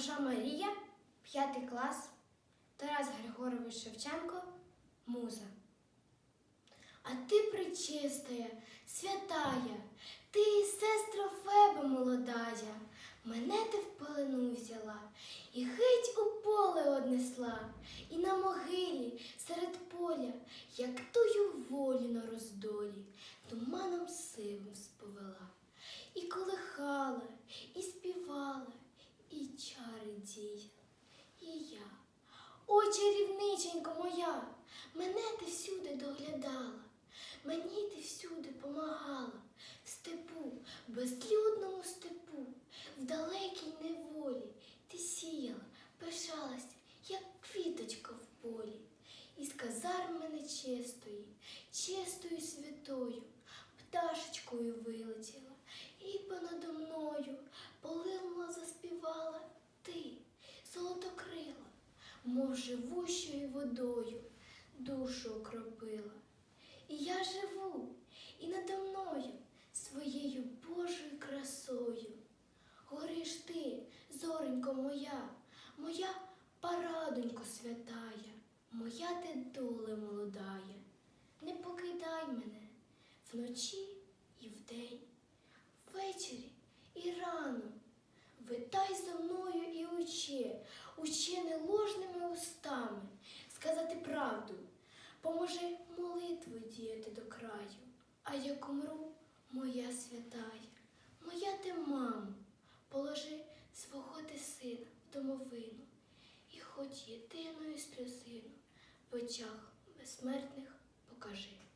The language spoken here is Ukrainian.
Гоша Марія, п'ятий клас, Тарас Григорович Шевченко, Муза. А ти причистая, святая, ти, сестра Феба молодая, мене ти в пелену взяла і геть у поле однесла, і на могилі серед поля, як тую волю на роздолі, туманом сивим сповела, і колихала, і співала, і чари діяла, і я. О, чарівниченько моя, мене ти всюди доглядала, мені ти всюди помагала, степу, безлюдному степу, в далекій неволі ти сіяла, пишалась, як квіточка в полі, із казарми нечистої, чистою святою, пташечкою вилетіла, і понадо мною полилно мов живущою водою душу окропила. І я живу, і надо мною своєю Божою красою. Гориш ти, зоренько моя, моя парадонько святая, моя ти доле молодая. Не покидай мене вночі і вдень, ввечері і рано. Витай за мною і учи, учи не ложними устами, сказати правду, поможи молитву діяти до краю, а як умру, моя святая, моя ти мамо, положи свого ти сина в домовину, і хоч єдиною сльозину в очах безсмертних покажи.